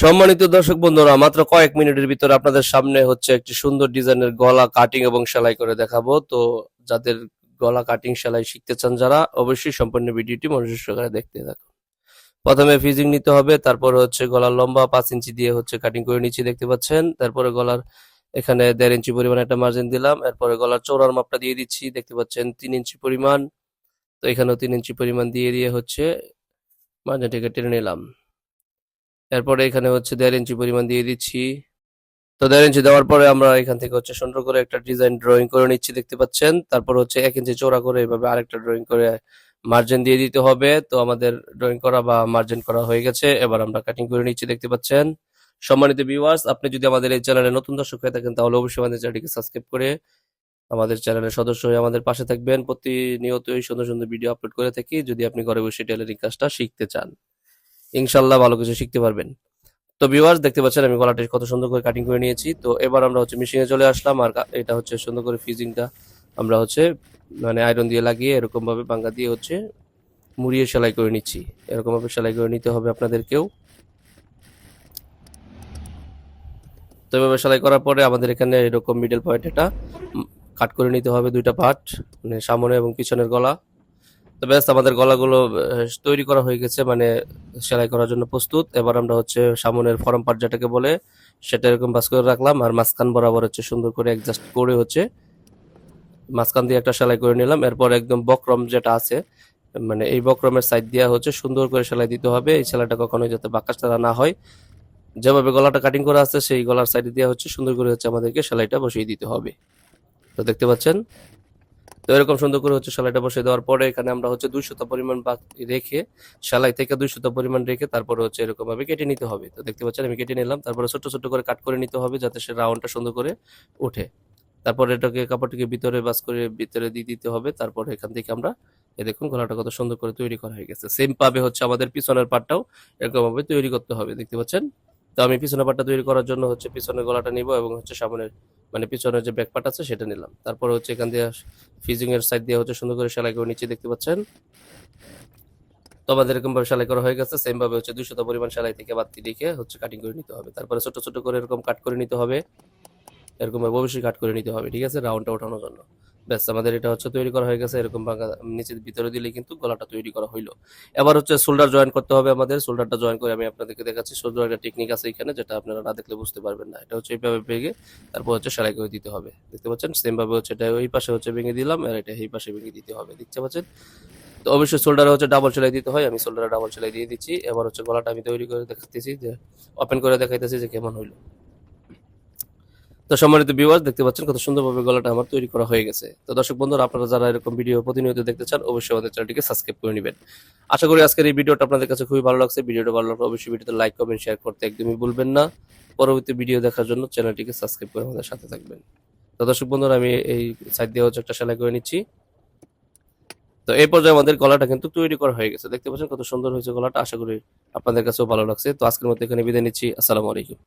সম্মানিত দর্শক বন্ধুরা, মাত্র কয়েক মিনিটের ভিতরে আপনাদের সামনে হচ্ছে একটি সুন্দর ডিজাইনের গলা কাটিং এবং সেলাই করে দেখাবো। তো যাদের গলা কাটিং সেলাই শিখতে চান যারা, অবশ্যই সম্পূর্ণ ভিডিওটি মনোযোগ সহকারে দেখতে থাকুন। প্রথমে ফিজিং নিতে হবে, তারপরে হচ্ছে গলার লম্বা পাঁচ ইঞ্চি দিয়ে হচ্ছে কাটিং করে নিচ্ছি দেখতে পাচ্ছেন। তারপরে গলার এখানে দেড় ইঞ্চি পরিমাণ একটা মার্জিন দিলাম, এরপরে গলার চৌড়ার মাপটা দিয়ে দিচ্ছি, দেখতে পাচ্ছেন তিন ইঞ্চি পরিমাণ। তো এখানেও তিন ইঞ্চি পরিমাণ দিয়ে দিয়ে হচ্ছে মার্জিনটিকে টেনে নিলাম। এরপরে এখানে হচ্ছে দেড় ইঞ্চি পরিমাণ দিয়ে দিচ্ছি। তো দেড় ইঞ্চি দেওয়ার পরে আমরা এখান থেকে হচ্ছে সুন্দর করে একটা ডিজাইন ড্রয়িং করে নিচ্ছি, দেখতে পাচ্ছেন। তারপর হচ্ছে এক ইঞ্চি চৌড়া করে এভাবে আরেকটা ড্রয়িং করে মার্জিন দিয়ে দিতে হবে। তো আমাদের ড্রয়িং করা বা মার্জিন করা হয়ে গেছে। এবার আমরা কাটিং করে নিচ্ছি, দেখতে পাচ্ছেন। সম্মানিত ভিউয়ার্স আপনি যদি আমাদের এই চ্যানেলে নতুন দর্শক হয়ে থাকেন, তাহলে অবশ্যই আমাদের চ্যানেলটিকে সাবস্ক্রাইব করে আমাদের চ্যানেলের সদস্য হয়ে আমাদের পাশে থাকবেন। প্রতিনিয়তই সুন্দর সুন্দর ভিডিও আপলোড করে থাকি। যদি আপনি ঘরে বসে টেলারিং কাজটা শিখতে চান। ইনশাল্লাহ ভালো কিছু শিখতে পারবেন। তো ভিউয়ার্স দেখতে পাচ্ছেন আমি গলাটা কত সুন্দর করে কাটিং করে নিয়েছি। তো এবার আমরা হচ্ছে মেশিনে চলে আসলাম আর এটা হচ্ছে সুন্দর করে ফিজিংটা আমরা হচ্ছে মানে আয়রন দিয়ে লাগিয়ে এরকম ভাবে বাঙ্গা দিয়ে হচ্ছে মুড়িয়ে সেলাই করে নিচ্ছি। এরকম ভাবে সেলাই করে নিতে হবে আপনাদেরকেও। তো এভাবে সেলাই করার পরে আমাদের এখানে এরকম মিডল পয়েন্ট এটা কাট করে নিতে হবে দুইটা পার্ট মানে সামনে এবং পিছনের গলা। তো ব্যাস, আমাদের গলাগুলো তৈরি করা হয়ে গেছে মানে সেলাই করার জন্য প্রস্তুত। এবার আমরা হচ্ছে সামনের ফরম পার্ট যেটাকে বলে, সেটা এরকম বাস করে রাখলাম, আর মাঝখান বরাবর হচ্ছে সুন্দর করে অ্যাডজাস্ট করে হচ্ছে মাঝখান দিয়ে একটা সেলাই করে নিলাম। এরপর একদম বক্রম যেটা আছে মানে এই বক্রমের সাইড দিয়ে হচ্ছে সুন্দর করে সেলাই দিতে হবে। এই সেলাইটা কখনোই যাতে বাঁকাচড়া না হয়। যেভাবে গলাটা কাটিং করা আছে, সেই গলার সাইডে দিয়ে হচ্ছে সুন্দর করে হচ্ছে আমাদেরকে সেলাইটা বসিয়ে দিতে হবে। তো দেখতে পাচ্ছেন? তো এরকম সুন্দর করে হচ্ছে সেলাইটা বসিয়ে দেওয়ার পরে এখানে আমরা হচ্ছে দুই শত পরিমাণ বাকি রেখে, সেলাই থেকে দুই শত পরিমাণ রেখে তারপরে হচ্ছে এরকম ভাবে কেটে নিতে হবে। তো দেখতে পাচ্ছেন আমি কেটে নিলাম, তারপরে ছোট ছোট করে কাট করে নিতে হবে যাতে সে রাউন্ডটা সুন্দর করে ওঠে। তারপর এটাকে কাপড়টিকে ভিতরে বাস করে ভিতরে দিয়ে দিতে হবে, তারপর এখান থেকে আমরা এই দেখুন গলাটা কত সুন্দর করে তৈরি করা হয়ে গেছে। সেম পাবে হচ্ছে আমাদের পিছনের পাটটাও এরকম ভাবে তৈরি করতে হবে, দেখতে পাচ্ছেন? তো আমি পিছনের পাটটা তৈরি করার জন্য হচ্ছে পিছনের গলাটা নিব এবং হচ্ছে সামনের মানে পিছনের যে ব্যাক পার্ট আছে সেটা নিলাম। তারপর হচ্ছে এখান দিয়ে ফিজিং এর সাইড দিয়ে হচ্ছে সুন্দর করে সেলাই করে নিচে দেখতে পাচ্ছেন? তো আমাদের এরকম ভাবে সেলাই করা হয়ে গেছে। সেম ভাবে হচ্ছে দুইশত পরিমাণ সেলাই থেকে বাদ রেখে হচ্ছে কাটিং করে নিতে হবে। তারপরে ছোট ছোট করে এরকম কাট করে নিতে হবে। এরকম ভাবে অবশ্যই কাট করে নিতে হবে, ঠিক আছে? রাউন্ডটা ওঠানোর জন্য। ব্যাস, আমাদের এটা হচ্ছে তৈরি করা হয়ে গেছে, এরকম ভাঙা নিচের ভিতরে দিলে কিন্তু গলাটা তৈরি করা হইল। এবার হচ্ছে শোল্ডার জয়েন করতে হবে আমাদের শোল্ডারটা জয়েন করে আমি আপনাদেরকে দেখাচ্ছি শোল্ডার একটা টেকনিক আছে এখানে, যেটা আপনারা না দেখলে বুঝতে পারবেন না। এটা হচ্ছে এইভাবে ভেঙে তারপর হচ্ছে সেলাই করে দিতে হবে। দেখতে পাচ্ছেন সেম ভাবে হচ্ছে এটা ওই পাশে হচ্ছে ভেঙে দিলাম, আর এটা এই পাশে ভেঙে দিতে হবে, দেখতে পাচ্ছেন? তো অবশ্যই শোল্ডারে হচ্ছে ডাবল সেলাই দিতে হয়, আমি শোল্ডারে ডাবল সেলাই দিয়ে দিচ্ছি। এবার হচ্ছে গলাটা আমি তৈরি করে দেখাতেছি যে ওপেন করে দেখাইতেছি যে কেমন হইল। তো সম্মানিত ভিউয়ার্স দেখতে পাচ্ছেন কত সুন্দরভাবে গলাটা আমার তৈরি করা হয়ে গেছে। তো দর্শক বন্ধুরা, আপনারা যারা এরকম ভিডিও প্রতিনিয়ত দেখতে চান, অবশ্যই আমাদের চ্যানেলটিকে সাবস্ক্রাইব করে নেবেন। আশা করি আজকের এই ভিডিওটা আপনাদের কাছে খুবই ভালো লাগছে। ভিডিওটা ভালো লাগলে অবশ্যই ভিডিওতে লাইক কমেন্ট শেয়ার করতে একদমই ভুলবেন না। পরবর্তী ভিডিও দেখার জন্য চ্যানেলটিকে সাবস্ক্রাইব করে আমাদের সাথে থাকবেন। তো দর্শক বন্ধুরা, আমি এই সাইড দিয়ে হচ্ছে একটা সেলাই করে নিচ্ছি। তো এই পর্যায়ে আমাদের গলাটা কিন্তু তৈরি করা হয়ে গেছে। দেখতে পাচ্ছেন কত সুন্দর হয়েছে গলাটা। আশা করি আপনাদের কাছেও ভালো লাগছে। তো আজকের মতো এখানে বিদায় নিচ্ছি। আসসালামু আলাইকুম।